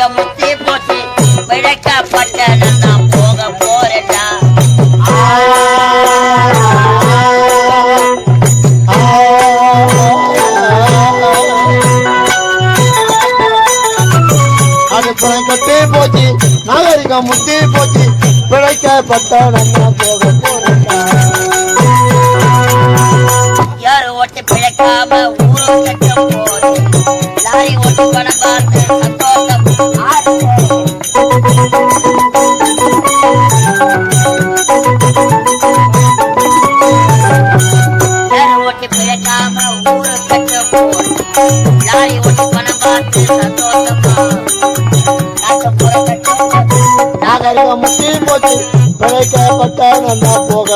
நாகரிகம் முத்தி போச்சு பிழைக்கப்பட்ட நான் போக போறேன்டா. அது கட்டே போச்சு நாகரிகம் முத்தி போச்சு பிழைக்கப்பட்ட போச்சு. பிழைக்கப்பட்ட போக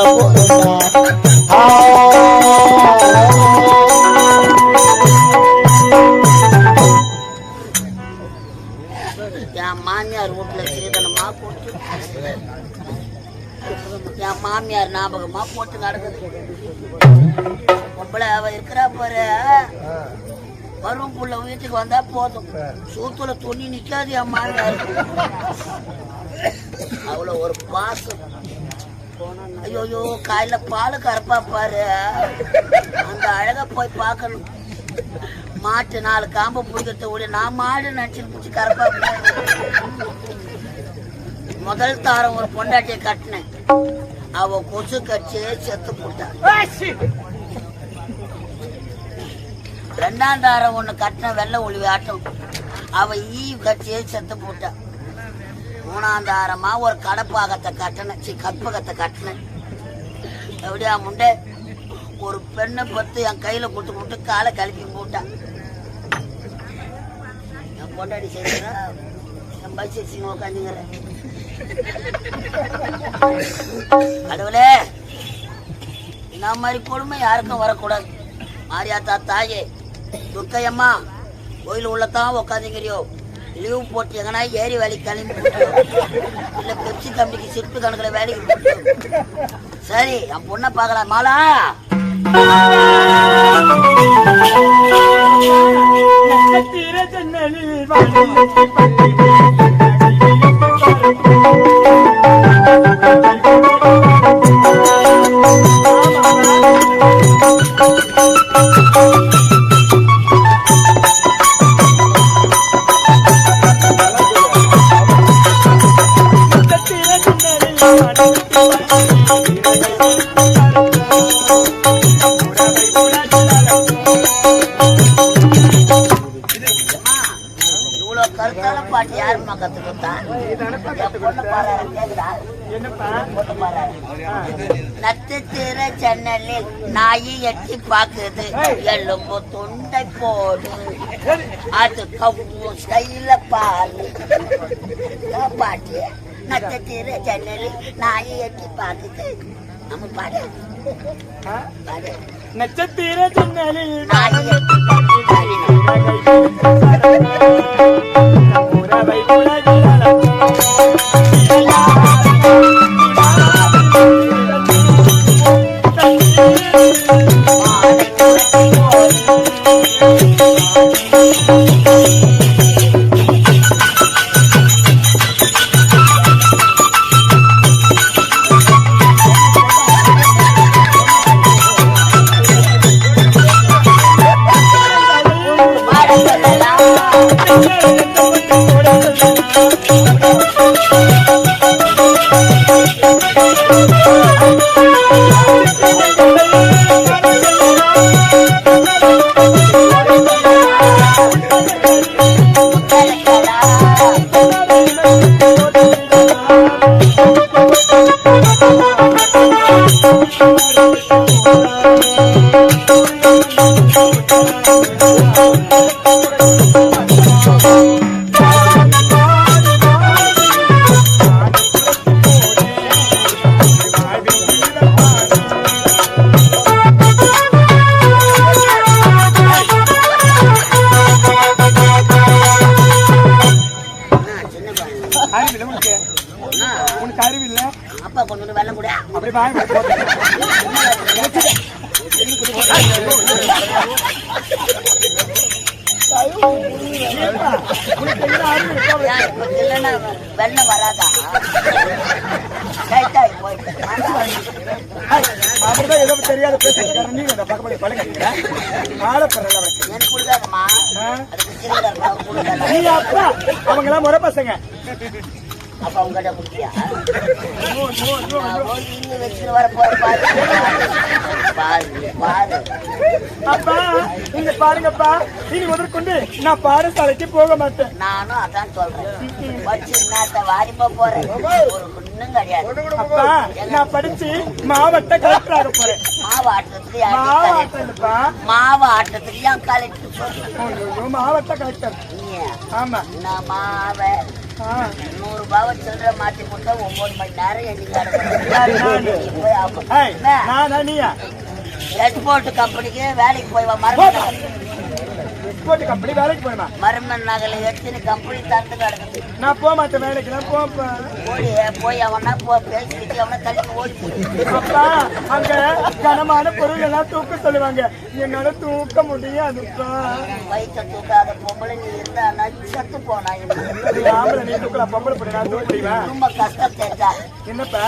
என் மாமியார் வீட்டுல சீதனமா போட்டு என் மாமியார் ஞாபகமா போட்டு நடக்குது. பொம்பளை அவ இருக்கிறா பாரு. வரும் புள்ள வீட்டுக்கு வந்தா போதும். சூத்துல துணி நிக்காது என் மாமியார். அவ்வளவு ஒரு பாசம் காலையில பால் கறப்பா பாரு. அந்த அழகா போய் பார்க்கணும். மாட்டு நாலு காம்பை பிடிக்கிறத ஓடி நான் மாடு நினைச்சு பிடிச்சி கறப்பா முதல் தாரம் ஒரு பொண்டாட்டியை கட்டினேன். அவ கொசு கட்சி செத்து போட்டா. ரெண்டாம் தாரம் ஒண்ணு கட்டின வெள்ளை ஒளி ஆட்டம். அவ ஈ கட்சியே செத்து போட்டா. மூணாந்தாரமா ஒரு கடப்பாகத்தை கட்டினேன். சி கற்பகத்தை கட்டினேன். எப்படியா முண்டை ஒரு பெண்ணை பத்து என் கையில கொடுத்து போட்டு காலை கழுப்பி போட்டான் என் பொண்டாடி செய்கிறா என் பஸ் சிங்க உட்காந்துங்கிறேன் கடவுளே இந்த மாதிரி கொடுமை யாருக்கும் வரக்கூடாது. மாரியாத்தா தாயே துர்க்கையம்மா கோயில் உள்ளத்தான் உட்காந்துங்கிறியோ லீவ் போட்டு எங்கன்னா ஏரி வேலைக்கு கிளம்பி இல்லை பெப்சி கம்பெனிக்கு சிற்பு கணக்கில் வேலைக்கு சரி என் பொண்ணை பார்க்கலாம். மாலா! நட்சத்திர ஜன்னலில் வானத்தை நட்சத்திர ஜன்னலில் நாயி எட்டி பாக்குது எலும்பு துண்டை போடு. அது கவ்வும் ஸ்டைல பாரு பாட்டு நட்சத்திர ஜன்னலில் நாயி எட்டி பாக்குது நம்ம பாடு? பாடு. நட்சத்திர ஜன்னலில் நாயி எட்டி பாக்குது அவர்தான் ஏதோ தெரியாத பேசுறாரு நீ இந்த பக்கத்துல பழகிற ஆளப்படுறல அவனுக்கு எனக்கு கொடுக்காதம்மா ஆ? அதுக்கு சிறுவர் கொடுக்காத நீ அப்பா அவங்க எல்லாம் முறை பசங்க அப்ப உங்ககிட்ட குட்டியா வச்சுட்டு வர போற பாரு அப்பா நீங்க பாருங்கப்பா. இனி முதற்கொண்டு நான் பாடசாலைக்கு போக மாட்டேன். நானும் அதான் சொல்றேன். வச்சு நாத்த வாரிப்ப போறேன். ஒண்ணும் கிடையாது. அப்பா நான் படிச்சு மாவட்ட கலெக்டர் ஆக போறேன். மாவு ஆட்டத்துக்கு யாரு கலெக்டர்? மாவட்டப்பா மாவு ஆட்டத்துக்கு ஏன் கலெக்டர் மாவட்ட ஆமா. நான் மாவை. நூறு ரூபாவை சில்லற மாத்தி கொடுத்தா ஒன்பது மணி நேரம் யாரு, நானு? எண்ணி போய் ஆகும் ஏய், நானா நீயா? எக்ஸ்போர்ட் கம்பெனிக்கு வேலைக்கு போய் வா எக்ஸ்போர்ட் கம்பெனி வேலைக்கு போயமா மருமன் நகல எத்தனை கம்பெனி தந்து கிடக்குது. நான் போக மாட்டேன் வேலைக்கு நான் போப்பா ஓடி போய் அவனா போ பேசிக்கிட்டு அவனை தள்ளி ஓடி போய். அப்பா அங்க கனமான பொருள் எல்லாம் தூக்க சொல்லுவாங்க. என்னால தூக்க முடியாதுப்பா. வயிற்ற தூக்காத பொம்பளை நீ இருந்தா நச்சத்து போனா நீ ஆம்பளை நீ தூக்கலாம் பொம்பளை பொண்ணு நான் தூக்க முடியுமா? ரொம்ப கஷ்டம் தெரிஞ்சா என்னப்பா?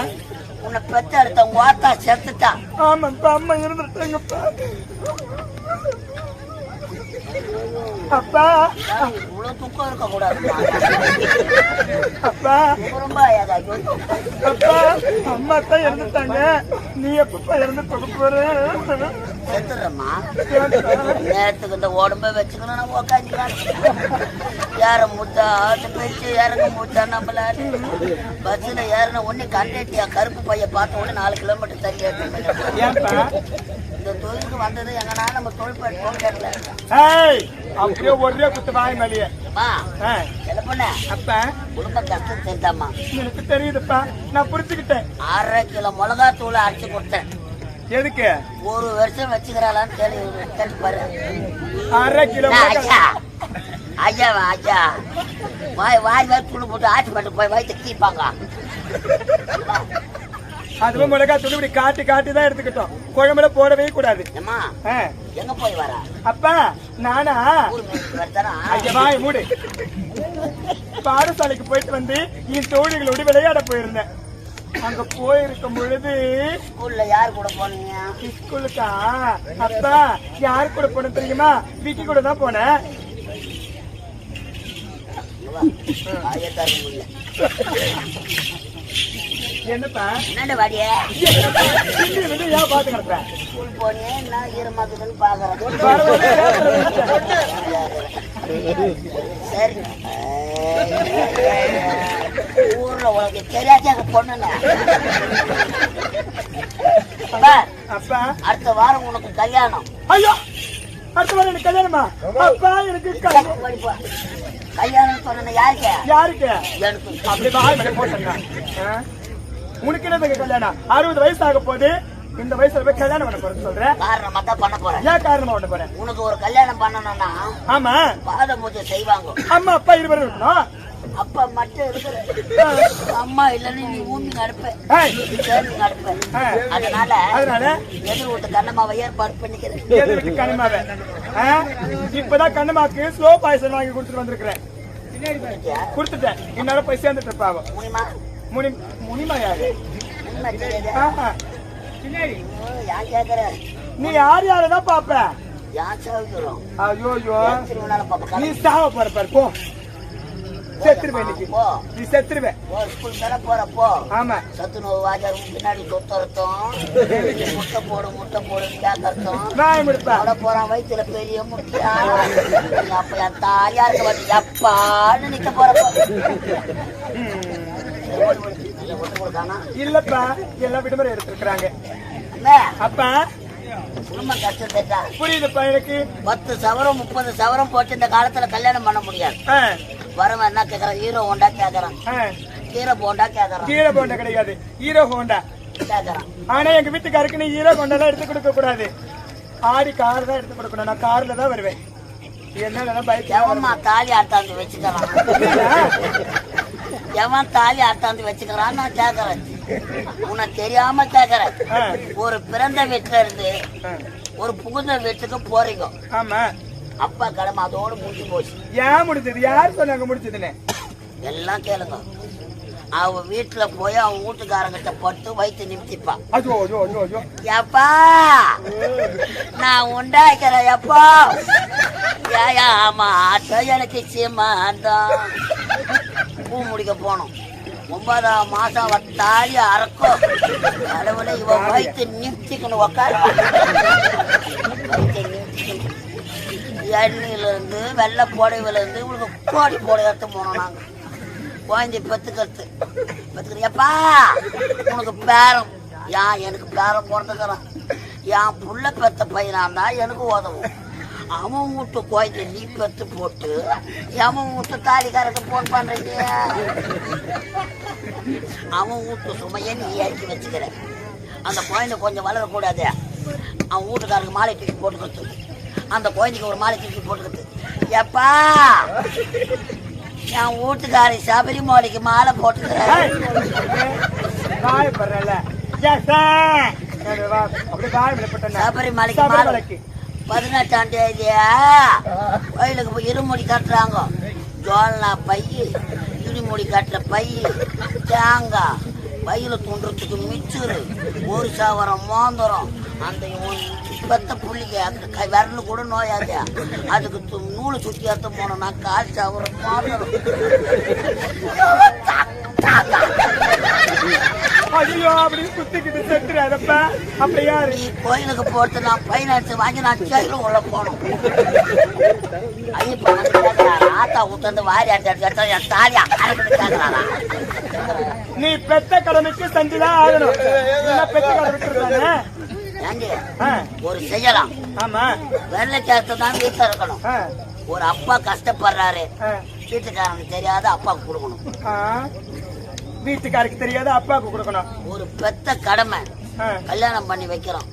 உன்னை பெத்த எடுத்த வாத்தா செத்துட்டான். ஆமாப்பா அம்மா இருந்துட்டாங்கப்பா அப்பா. இவ்வளவு துக்கம் இருக்க கூடாது அப்பா. ரொம்ப அப்பா அம்மா தான் இறந்துட்டாங்க. நீ எப்பப்பா இறந்து போற? செத்துடுறேம்மா நேரத்துக்கு இந்த உடம்ப வச்சுக்கணும் நான் உக்காந்துக்கலாம் யார முட்டா ஆட்டு பேச்சு இறங்க முட்டா நம்மளால? பஸ்ஸில் ஏறின உடனே கண்டேட்டியா கருப்பு பைய பார்த்த உடனே நாலு கிலோமீட்டர் தள்ளி இந்த தொழிலுக்கு வந்தது எங்கன்னா நம்ம தொழில் ஏய் அப்படியே ஒரே குத்து வாய் மேலேயே. அப்பா? குடும்ப கஷ்டம் தெரிஞ்சாம்மா எனக்கு தெரியுதுப்பா. நான் புரிஞ்சுக்கிட்டேன். அரை கிலோ மிளகா தூளை அரைச்சு கொடுத்தேன். எதுக்கு? ஒரு வருஷம் வச்சுக்கிறாளான்னு கேட்டு பாரு. அரை கிலோ. ஐயா. ஐயா ஐயா. வாய் வாய் வாய் துணி போட்டு ஆட்டி மட்டும் போய் வயிற்று கீப்பாங்க. அதுவும் மிளகாய் தூள் இப்படி காட்டி காட்டி தான் எடுத்துக்கிட்டோம். குழம்புல போடவே கூடாது. ஏம்மா ஆ, எங்க போய் வர? அப்பா நானா? மூடு. பாடசாலைக்கு போயிட்டு வந்து என் தோழிகளோடு விளையாட போயிருந்தேன். அங்க போயிருக்கும் பொழுது ஸ்கூல்ல யார் கூட போனீங்க? ஸ்கூலுக்கா? அப்பா யார் கூட போன தெரியுமா? விக்கி கூட தான் போனேன். முடியல என்னப்பா? என்னண்ட வாடிய? வந்து ஏன் பாத்து ஸ்கூல் போனியே நான் ஈரமாக்குதுன்னு பாக்குறேன் சரி ஊர்ல உனக்கு தெரியாத பார், அப்பா. அடுத்த வாரம் உனக்கு கல்யாணம் ஐயோ! அடுத்த வாரம் எனக்கு கல்யாணமா? அப்பா எனக்கு. கல்யாணம். சொன்ன யாருக்கு? யாருக்கு? எனக்கு. அப்படி உனக்கு என்னதுக்கு கல்யாணம்? அறுபது வயசு ஆக போகுது இந்த வயசுல போய் கல்யாணம் பண்ண போறேன்னு சொல்றேன் காரணமா தான் பண்ண போறேன். ஏன் காரணமா பண்ண போறேன்? உனக்கு ஒரு கல்யாணம் பண்ணணும்னா ஆமா. பாத பூஜை செய்வாங்க. அம்மா அப்பா இருவரும் இருக்கணும். அப்ப மட்டும் இருக்கிற அம்மா இல்லைன்னு நீ ஊமி நடப்ப. சேர்ந்து நடப்ப. அதனால அதனால? எதிர் வீட்டு கண்ணம்மாவை ஏற்பாடு பண்ணிக்கிறேன். எது விட்டு கண்ணமாவே? இப்பதான் கண்ணமாக்கு ஸ்லோ பாய்சன் வாங்கி கொடுத்துட்டு வந்திருக்கிறேன். கொடுத்துட்டேன். இந்நேரம் போய் சேர்ந்துட்டு முடியுமா முனி முனிமா யாரு நீ யார் யாரதான் பாப்ப ஐயோ நீ சாவ போற பாரு போ. செத்துருவேன் நீ செத்துருவேன் போ ஸ்கூல் மேல போறப்போ ஆமா. சத்துணவு வாஜார் பின்னாடி சொத்தரத்தும் முட்டை போடு முட்டை போடு கேட்கறதும் நான் முடிப்பேன் அவட போறான் வயிற்றுல பெரிய முட்டியா அப்ப என் தாயா இருக்க வந்து எப்பான்னு நிக்க போறப்போ இல்லப்பா எல்லாம் விடுமுறை எடுத்திருக்கிறாங்க. அப்பா குடும்பம் தெரிஞ்சா புரியுதுப்பா எனக்கு? பத்து சவரம் முப்பது சவரம் போட்டு இந்த காலத்துல கல்யாணம் பண்ண முடியாது. வரவன் என்ன கேக்குறான் ஹீரோ ஹோண்டா கேக்குறான். கீரை போண்டா கேக்குறான். ஹீரோ ஹோண்டா கிடையாது ஹீரோ ஹோண்டா. கேக்குறான். ஆனா எங்க வீட்டுக்காருக்கு நீ ஹீரோ ஹோண்டா எடுத்து கொடுக்க கூடாது. ஆடி கார் தான் எடுத்து கொடுக்கணும். நான் கார்ல தான் வருவேன். என்ன பைக் தாலி ஆட்டாந்து வச்சுக்கிறான் எவன் தாலி ஆட்டாந்து வச்சுக்கிறான் நான் கேக்குறேன் உனக்கு தெரியாம கேக்குறேன் ஒரு பிறந்த வீட்டுல இருந்து ஒரு புகுந்த வீட்டுக்கு போறீங்க. ஆமா. அப்பா கடமை அதோட முடிஞ்சு போச்சு. ஏன் முடிச்சது? யார் சொன்னாங்க முடிச்சதுன்னு? எல்லாம் கேளுங்க. அவ வீட்டுல போய் அவன் வீட்டுக்காரங்கிட்ட பட்டு வயிற்று நிமித்திப்பா. ஐயோ ஐயோ ஐயோ ஐயோ எப்பா? நான் உண்டாக்கிறேன் எப்பா? ஏயா ஆமா எனக்கு சீமாந்தான் பூ முடிக்க போனோம். ஒன்பதாம் மாசம் வத்தாலி அறக்கும் கடவுளை இவ வயிற்று நிமித்திக்கணும் உக்கார. வயிற்று வெள்ளை புடவையில இருந்து கோடி புடவை எடுத்து போனோம் நாங்க. குழந்தை பெத்துக்கிறது. பெத்துக்கிறப்பா உனக்கு பேரம். ஏன் எனக்கு பேரம் பிறந்துக்கிறான் என் புள்ள பெத்த பையனா இருந்தா எனக்கு உதவும். அவன் வீட்டு குழந்தை நீ பெத்து போட்டு அவன் வீட்டு தாலிக்காரருக்கு போன் பண்றீங்க? அவன் வீட்டு சுமையை நீ இறக்கி வச்சுக்கிற. அந்த குழந்தை கொஞ்சம் வளரக்கூடாது. அவன் வீட்டுக்காரருக்கு மாலை தூக்கி போட்டுக்கிறது அந்த குழந்தைக்கு ஒரு மாலை தூக்கி போட்டுக்கிறது எப்பா என் வீட்டுக்காரி சபரிமலைக்கு மாலை போட்டுக்கிறேன் சபரிமலைக்கு மாலை பதினெட்டாம் தேதியா? கோயிலுக்கு போய் இருமுடி கட்டுறாங்க. ஜோல்னா பைய இருமுடி கட்டுற பைய தேங்காய் பையில தூண்டுறதுக்கு மிச்சரு ஒரு சவரம் மோந்திரம். அந்த பத்த பெத்த அந்த கை விரல் கூட நோயாது அதுக்கு நூலை சுற்றி ஏற்ற போனோம்னா கால் சவரம் மோந்திரம். ஐயோ அப்படி குத்திக்கிட்டு செத்துறாதப்ப அப்படி யாரு? கோயிலுக்கு போட்டு நான் பைனான்ஸ் வாங்கி நான் ஜெயிலும் உள்ள போனோம் ஐயப்பா ஆத்தா ஊத்தந்து வாரி அடிச்சு அடிச்சு என் தாலி அரைக்கிட்டு கேட்கறாரா நீ பெத்த கடமைக்கு செஞ்சுதான் ஆகணும். பெத்த கடமை விட்டுருந்தானே ஏண்டி? ஆ, ஒரு செய்யலாம். ஆமா. வெள்ளை சேர்த்து தான் வீட்டில் இருக்கணும். ஒரு அப்பா கஷ்டப்படுறாரு. ஆ, வீட்டுக்காரனுக்கு தெரியாத அப்பாவுக்கு கொடுக்கணும். வீட்டுக்காருக்கு தெரியாத அப்பாவுக்கு கொடுக்கணும். ஒரு பெத்த கடமை. கல்யாணம் பண்ணி வைக்கிறோம்.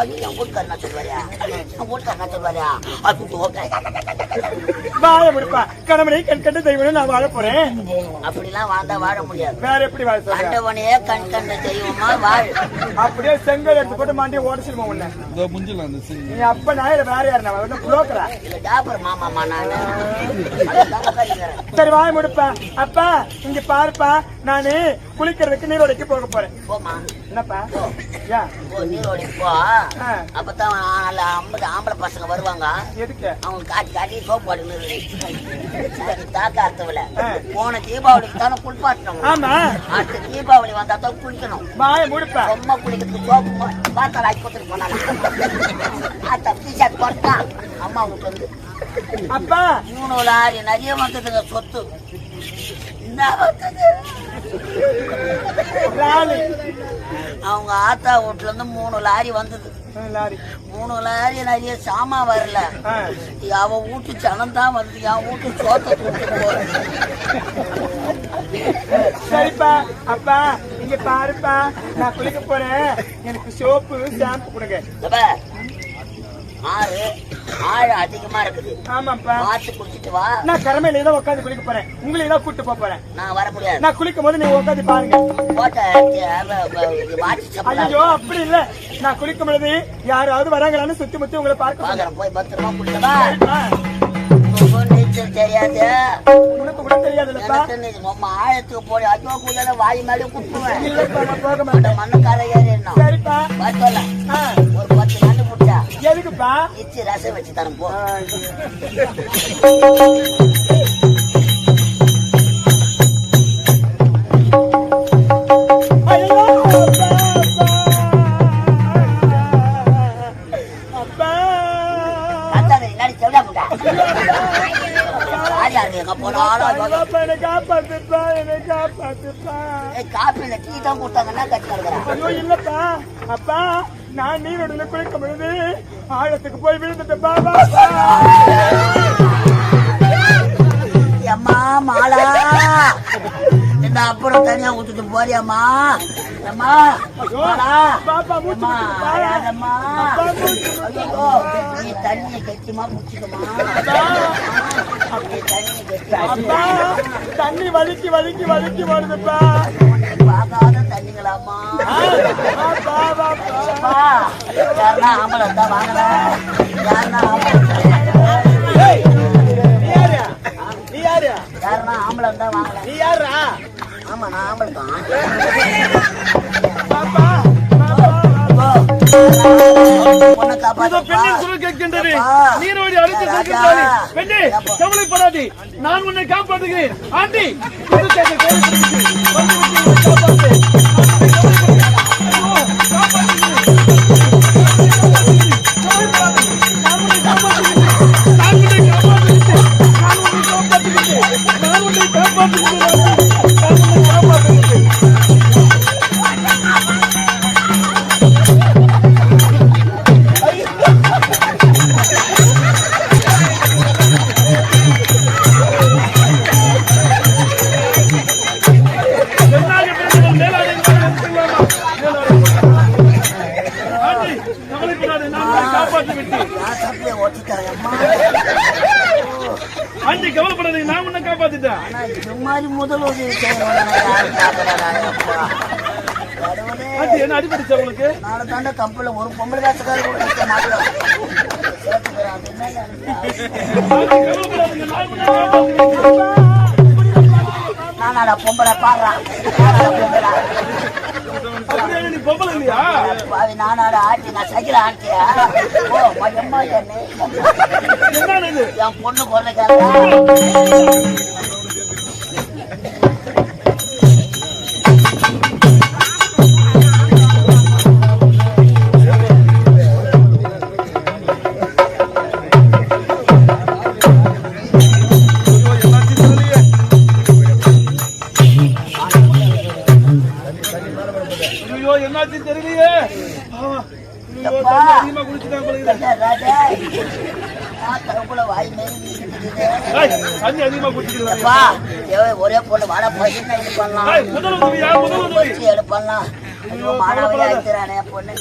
ஐயோ என் வீட்டுக்காரர் என்ன சொல்வாரியா என் வீட்டுக்காரர் என்ன சொல்வாரியா அது ஓகே வாழ முடிப்பா. கடவுளை கண் கண்டு தெய்வம் நான் வாழ போறேன். அப்படிலாம் வாழ்ந்தா வாழ முடியாது. வேற எப்படி வாழ சொல்ற? கண்டவனையே கண் கண்ட தெய்வமா வாழ். அப்படியே செங்கல் எடுத்து போட்டு மாண்டி ஓடிச்சிருமா உன்ன? நீ அப்ப நான் இல்ல வேற யாரு நான்? வந்து புரோக்கரா? இல்ல கழிக்கிறேன். சரி வாய முடிப்பா. அப்பா இங்க பாருப்பா. நானு குளிக்கிறதுக்கு நீரோடைக்கு போக போறேன். போமா என்னப்பா? நீரோடி போ. அப்பதான் நாலு ஐம்பது ஆம்பளை பசங்க வருவாங்க. அவங்க காட்டி காட்டி சோப்பு போட்டு ஆ. போன தீபாவளிக்கு தானே குளிப்பாட்டணும். அடுத்த தீபாவளி வந்தா தான் குளிக்கணும். ரொம்ப குளிக்கிறதுக்கு சோப்பு பாத்தால ஆக்கி கொடுத்துட்டு போனாங்க. ஆத்தா டிஷர்ட் போட்டான். அம்மா வீட்டு வந்து அப்பா. மூணு லாரி நிறைய வந்ததுங்க சொத்து. அவங்க ஆத்தா வீட்டுல இருந்து மூணு லாரி வந்தது. மூணு லாரி நிறைய சாமான் வரல. அவ வீட்டு சனம் தான் வந்து என் வீட்டு சோத்தை சரிப்பா அப்பா இங்க பாருப்பா. நான் குளிக்க போறேன். எனக்கு சோப்பு ஷாம்பு கொடுங்க. ஆறு ஆழம் அதிகமா இருக்குது. ஆமாப்பா. பார்த்து குடிச்சிட்டு வா. நான் கடமையில தான் உட்காந்து குளிக்க போறேன். உங்களையும் தான் கூட்டு போக போறேன். நான் வர முடியாது. நான் குளிக்கும் போது நீங்க உட்காந்து பாருங்க. ஐயோ அப்படி இல்ல. நான் குளிக்கும் பொழுது யாராவது வராங்களான்னு சுத்தி முத்தி உங்களை பார்க்க போய் பத்திரமா நீச்சல் தெரியாது. உனக்கு கூட தெரியாதுல்லப்பா. எனக்கு நீ ரொம்ப ஆழத்துக்கு போய் ஐயோ குடியாத வாய் மேலே குத்துவேன். இல்லப்பா நான் போக அந்த மாட்டேன். மண்ணு காலை ஏறிடணும். சரிப்பா. ஒரு எதுக்குப்பா? இச்சி ரசம் வச்சு தரேன் போ. ஏய், காப்பில டீ தான் கொடுத்தாங்கன்னா கட்டி கிடக்குறேன் ஐயோ, இல்லப்பா. அப்பா நான் நீரோடுல குளிக்கும் பொழுது ஆழத்துக்கு போய் விழுந்துட்டேன் பாபா. அம்மா மாலா. இந்த அப்புறம் தனியா விட்டுட்டு போறியம்மா? அம்மா பாப்பா மூச்சு அம்மா நீ தண்ணியை கட்டிமா தண்ணி வலிக்கு வலிக்கு வலிக்கு வருதுப்பா வாங்காத தண்ணிங்களாமா யாருன்னா ஆம்பளை தான் வாங்கல யாருன்னா யாருன்னா ஆம்பளை தான். வாங்கல நீ யாரா ஆமா ஆம்பளை தான் நீரோடி அடித்து சொல்கிறாய் பெண்ணே கவலைப்படாதே. நான் உன்னை காப்பாற்றுகிறேன். ஆண்டி நானாடா பொம்பளை பாடுறா. பாவி நானாடா ஆட்டி நான் சைக்கிள் ஆட்டியா? ஓ என் பொண்ணு கொள்ளைக்காரா வீசிட்டு ஏய், தண்ணி அதிகமா ஏய், ஒரே பொண்ணு வாடா இது பண்ணலாம்? ஏய், முதல் உதவியா முதல் உதவி. பசி எடு பண்ணலாம் ஐயோ மாணவி ஆயிக்கிறானே பொண்ணு.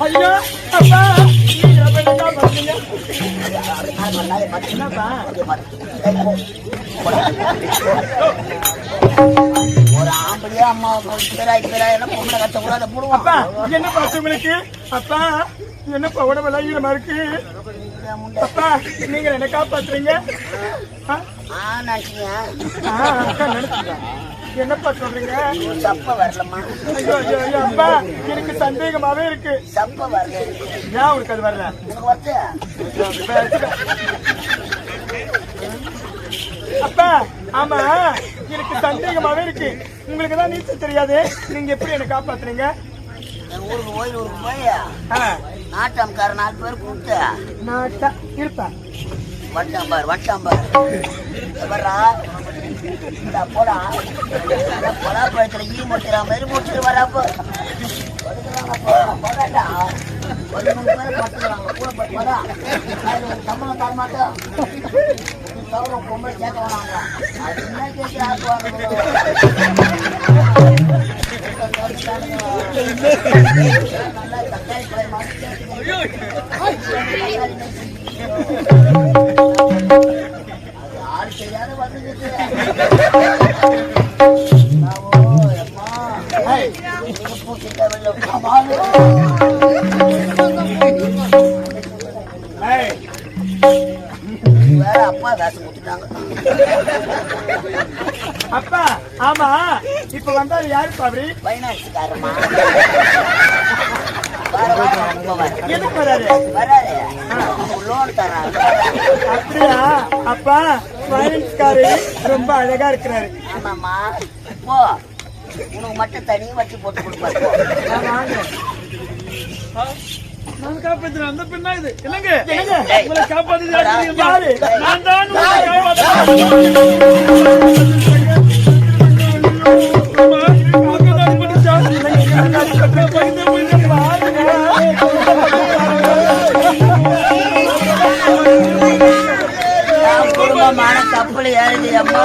ஐயா அப்பா நீங்க ஒரு ஆம்பளையா அம்மா பேராய் பேராய் என்ன பொம்பளை கத்த கூடாது அப்பா போடுவான் என்னப்பா ஆச்சு உங்களுக்கு அப்பா என்னப்பா உடம்பு ஈரமா இருக்கு? அப்பா நீங்க என்ன காப்பாத்துறீங்க? ஆ? என்னப்பா சொல்றீங்க? சப்ப வரலம்மா. ஐயோ ஐயோ ஐயோ அப்பா எனக்கு சந்தேகமாவே இருக்கு. சப்ப வரல. ஏன் உங்களுக்கு அது வரல? உனக்கு அப்பா ஆமா எனக்கு சந்தேகமாவே இருக்கு. உங்களுக்கு தான் நீச்சல் தெரியாது. நீங்க எப்படி என்ன காப்பாத்துறீங்க ஊருக்கு கோயில் ஊருக்கு போய் நாட்டாம்கார நாலு பேர் கூப்பிட்டு. நான் ட- இருப்பேன் வட்டாம்பார் வட்டாம்பார் வர்றா இந்த போடா. பலாப்பழத்துல ஈ முட்டுற மாதிரி முட்டுட்டு வராப்போ. போடாட்டா பதிமூணு பேர் கூட போடா. சம்பளம் தர மாட்டோம் பொம்பளை கேட்க அது என்ன நல்லா தக்காளி பயிர் மாதிரி அப்பா காசு கொடுத்துட்டாங்க அப்பா ஆமா. இப்ப வந்தாரு யாருப்பா அப்படி பைனான்ஸ்காரமா எதுக்கு வராரு? வராரு. லோன் தராங்க அப்படியா? அப்பா பைனான்ஸ்காரு ரொம்ப அழகா இருக்கிறாரு. ஆமாம்மா. போ. உனக்கு மட்டும் தனியாக வச்சு போட்டு கொடுப்பாரு. நான் காப்பாத்துறேன். அந்த பெண்ணா இது. உங்களை யாரு? நான் தான் பிள்ளை கப்பல் அம்மா.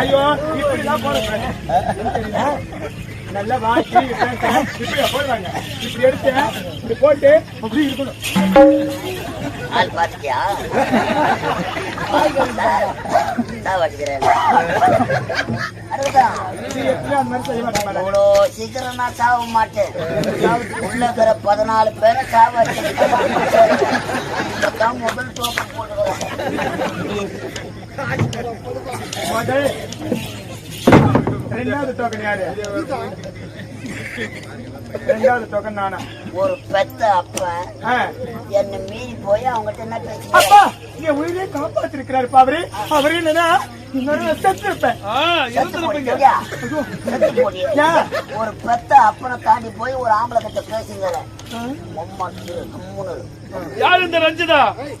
ஐயோ, இப்படிதான் நல்லா வாங்கி இப்படி போடுறாங்க. இப்படி இப்படி போட்டு அப்படி இருக்கணும். ஆள் பாத்தியா இவ்வளோ சீக்கிரம் நான் சாக மாட்டேன் உள்ள இருக்கிற பதினாலு பேரை சாவ வச்சிருக்கேன் முதல் டோக்கன் போட்டுக்கிறேன். முதல் ரெண்டாவது டோக்கன் யாரு? ரெண்டாவது டோக்கன் நானா? ஒரு பெத்த அப்பன் ஆ. என்னை மீறி போய் அவங்ககிட்ட என்ன பேசுறேன் அப்பா என் உயிரை காப்பாத்திருக்கிறாருப்பா அவரு. அவரு? ஏன்? ஒரு பெத்த அப்பனை தாண்டி போய் ஒரு ஆம்பளை கிட்ட இரு. யார் இந்த ரஞ்சிதா?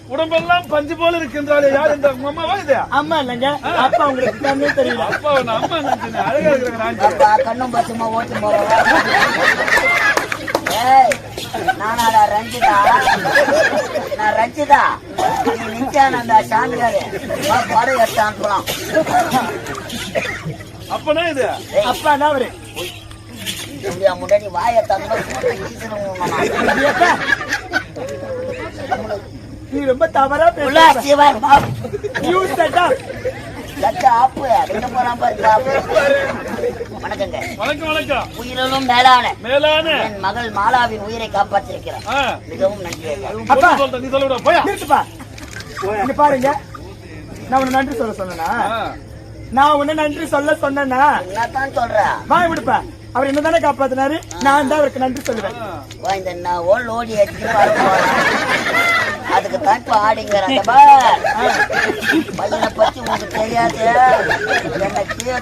உடம்பெல்லாம் பஞ்சு போல இருக்கின்றாளே. யார் இந்த அம்மாவா இது? அம்மா இல்லைங்க. அப்பா உங்களுக்கு கண்ணே தெரியல. அப்பா அம்மா அழகா இருக்கிறாங்க அப்பா கண்ணும் பசுமா ஓட்டி ஏய் நானாடா ரஞ்சிதா. நான் ரஞ்சிதா நீ நிச்சான அந்த சாமியாரு. படம் எடுத்து அனுப்பலாம் அப்பனா இது? ஏய், அப்பா அவரு. முன்னாடி வாயை? நீ ரொம்ப தவறா பேசுற. யூ செட்டா லட்ச ஆப்பு போறான் பாரு. வணக்கங்க. வணக்கம் வணக்கம். உயிரினும் மேலான மேலான. என் மகள் மாலாவின் உயிரை காப்பாற்றிருக்கிறார். ஆ, மிகவும் நன்றி. அப்பா. நீ சொல்ல விட போயா. நிறுத்துப்பா. இங்க பாருங்க. நான் உன்னை நன்றி சொல்ல சொன்னேனா? நான் உன்னை நன்றி சொல்ல சொன்னேனா? என்னத்தான் சொல்ற? வாய் விடுப்பா அவர் என்ன தானே காப்பாத்தினாரு? நான் தான் அவருக்கு நன்றி சொல்லுவேன். வா, இந்த நான் ஓல் ஓடி. அதுக்கு தான் இப்ப ஆடிங்கிற அந்த பார். பையனை பத்தி என்ன கீழே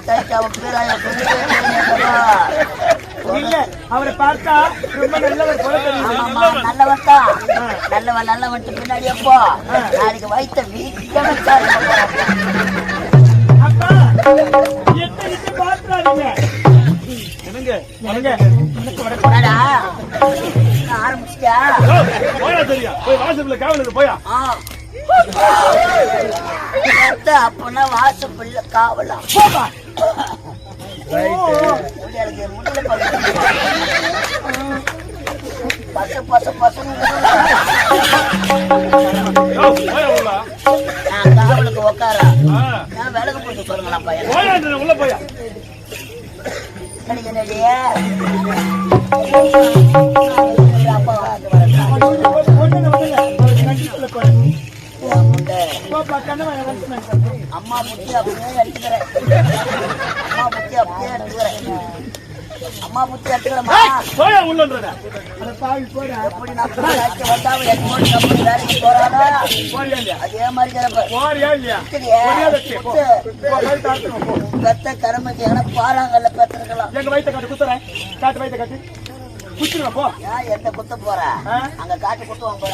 இல்ல அவரை பார்த்தா ரொம்ப நல்லவர் போல தெரியுது. ஆமாமா நல்லவன் தான். நல்லவன் நல்லவன் பின்னாடி எப்போ? நாளைக்கு வைத்த வீக்கணும் அப்பா என்ன விட்டு பாத்துறாதீங்க என்னங்க? என்னங்க? ஆரம்பிச்சிட்டா போயா சரியா. போய் வாசல்ல காவலுக்கு போயா? ஆ. அப்பனா வாசப்பிள்ள காவலாம் போப்பா ஓ, முடியல பச பச உள்ள நான் காவலுக்கு உட்காரா நான் விலகு போட்டு சொல்லுங்களா பையன் உள்ள போயா அம்மா புத்தி அப்படியே எடுத்துக்கிறேன். அம்மா புத்தி அப்படியே எடுத்துக்கிறேன் அம்மா புத்தி போடா. எப்படி நான் வந்தாம என் மோடி கம்பெனி வேலைக்கு போறானா அதே மாதிரி. புத்து. கடமைக்கு எங்கன்னா பாறாங்கல்ல பெற்றிருக்கலாம் எங்க வயித்தை காட்டு குத்துறேன். காட்டு வயித்தை காட்டு. குத்துருங்க போ. ஏன் எந்த குத்த போற? அங்க காட்டு குத்துவாங்க.